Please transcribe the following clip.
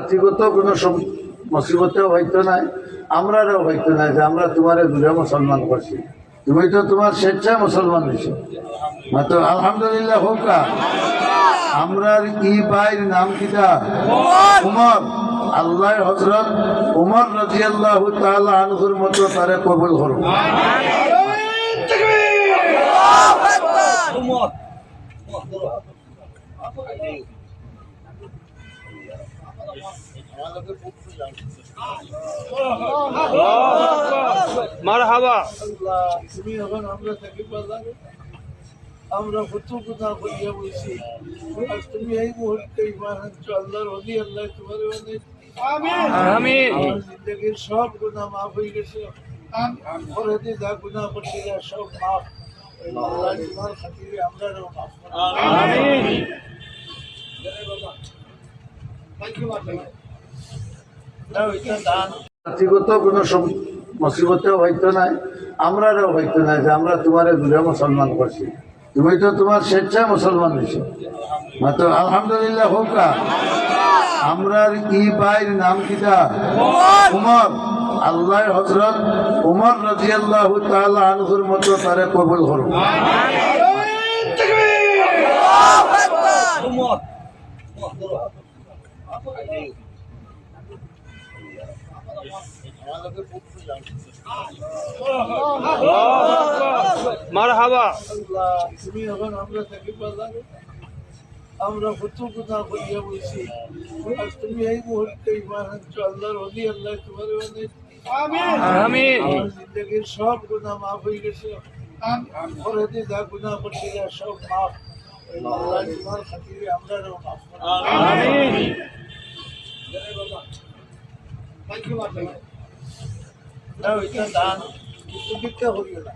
জাতিগত কোনো মুসিবতেও হইতো নাই আমরারও হইতো নাই যে আমরা তোমারে দূরে মুসলমান করছি। তুমি তো তোমার স্বেচ্ছায় মুসলমান হয়েছো। মাত্র আলহামদুলিল্লাহ হোকা আমরার ই ভাইয়ের নাম কিটা উমর। আল্লাহ হজরত উমর রাজিয়াল্লাহু তাআলা আনহুর মতো তারে কবুল করুন। তুমি এখন আমরা থাকি বাজারে আমরা কত কথা বলছি। আজ তুমি এই মুহূর্তে ইমান আনছো আল্লাহর হলি আল্লাহ তোমার অনেক আমার জিন্দগির সব গুণা মাফ হয়ে গেছে। পরে যা গুণা করতে যা সব মাফ। আল্লাহ তোমার খাতিরে আমরা মাফ জাতিগত কোনো হইতো নাই, আমরারও হইতো নাই যে আমরা তোমারে দূরে মুসলমান করছি। তুমি তো তোমার স্বেচ্ছায় মুসলমান হয়েছো। মাত্র আলহামদুলিল্লাহ হোকা আমরার ই ভাইয়ের নাম কিটা উমর। আল্লাহ হজরত উমর রাজিয়াল্লাহু তাআলা আনহুর মতো তারে কবুল করুন তুমি এখন আমরা থাকি বাজারে আমরা কত কথা করিয়া বলছি আজ তুমি এই মুহূর্তে ইমান আনছো আল্লাহর হলি আল্লাহ তোমার অনেক আমিন। আমার জিন্দগির সব গুণা মাফ হয়ে গেছে পরে যা গুণা সব মাফ আল্লাহ তোমার খাতিরে আমরা মাফ দান ভিক্ষা করিও না